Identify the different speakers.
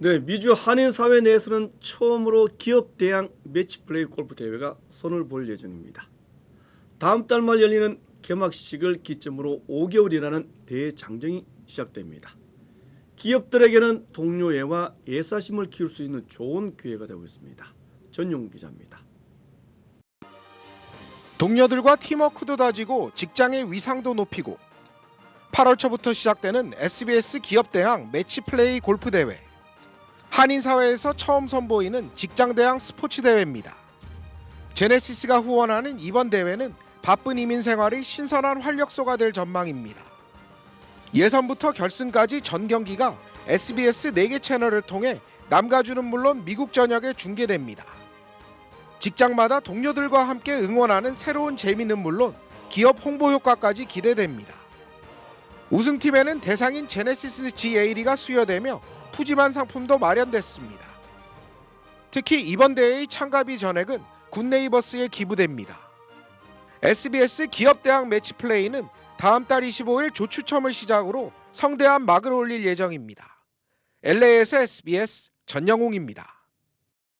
Speaker 1: 네, 미주 한인 사회 내에서는 처음으로 기업 대항 매치 플레이 골프 대회가 손을 볼 예정입니다. 다음 달 말 열리는 개막식을 기점으로 5개월이라는 대장정이 시작됩니다. 기업들에게는 동료애와 예사심을 키울 수 있는 좋은 기회가 되고 있습니다. 전용 기자입니다.
Speaker 2: 동료들과 팀워크도 다지고 직장의 위상도 높이고 8월 초부터 시작되는 SBS 기업대항 매치플레이 골프 대회 한인 사회에서 처음 선보이는 직장 대항 스포츠 대회입니다. 제네시스가 후원하는 이번 대회는 바쁜 이민 생활이 신선한 활력소가 될 전망입니다. 예선부터 결승까지 전 경기가 SBS 4개 채널을 통해 남가주는 물론 미국 전역에 중계됩니다. 직장마다 동료들과 함께 응원하는 새로운 재미는 물론 기업 홍보 효과까지 기대됩니다. 우승팀에는 대상인 제네시스 G80가 수여되며 푸짐한 상품도 마련됐습니다. 특히 이번 대회의 참가비 전액은 굿네이버스에 기부됩니다. SBS 기업대학 매치 플레이는 다음 달 25일 조추첨을 시작으로 성대한 막을 올릴 예정입니다. LA에서 SBS 전영웅입니다.